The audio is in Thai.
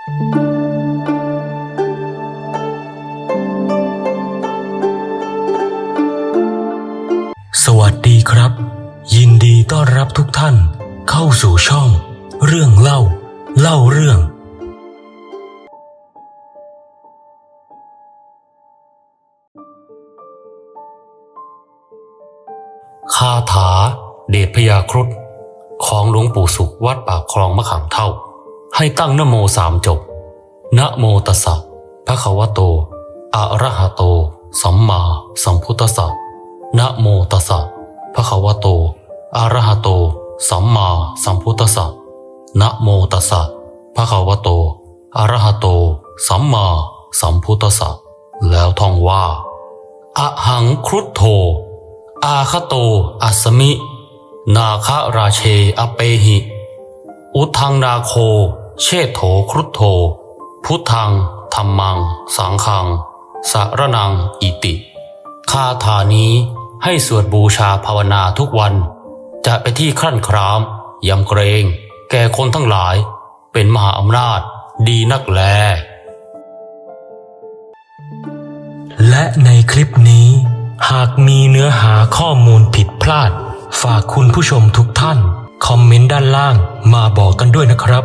สวัสดีครับ ยินดีต้อนรับทุกท่านเข้าสู่ช่อง เรื่องเล่า เล่าเรื่อง คาถาเดชพยาครุฑของหลวงปู่สุขวัดปากคลองมะขามเท่า ให้ตั้งนโมสามจบ นะโมตัสสะภะคะวโต อะระหะโต สัมมาสัมพุทธัสสะนะโมตัสสะภะคะวโต อะระหะโต สัมมาสัมพุทธัสสะนะโมตัสสะภะคะวโต อะระหะโต สัมมาสัมพุทธัสสะแล้วท่องว่า อะหังครุฑโธ อาคโต อัสมิ นาคราเชอเปหิ อุทังนาโค เชโถครุฑโธ พุทธังธรรมัง สังฆัง สารนังอิติ คาถานี้ให้สวดบูชาภาวนาทุกวัน จะเป็นที่ครั่นครามยำเกรง แก่คนทั้งหลาย เป็นมหาอำนาจ ดีนักแล และในคลิปนี้ หากมีเนื้อหาข้อมูลผิดพลาด ฝากคุณผู้ชมทุกท่าน คอมเมนต์ด้านล่างมาบอกกันด้วยนะครับ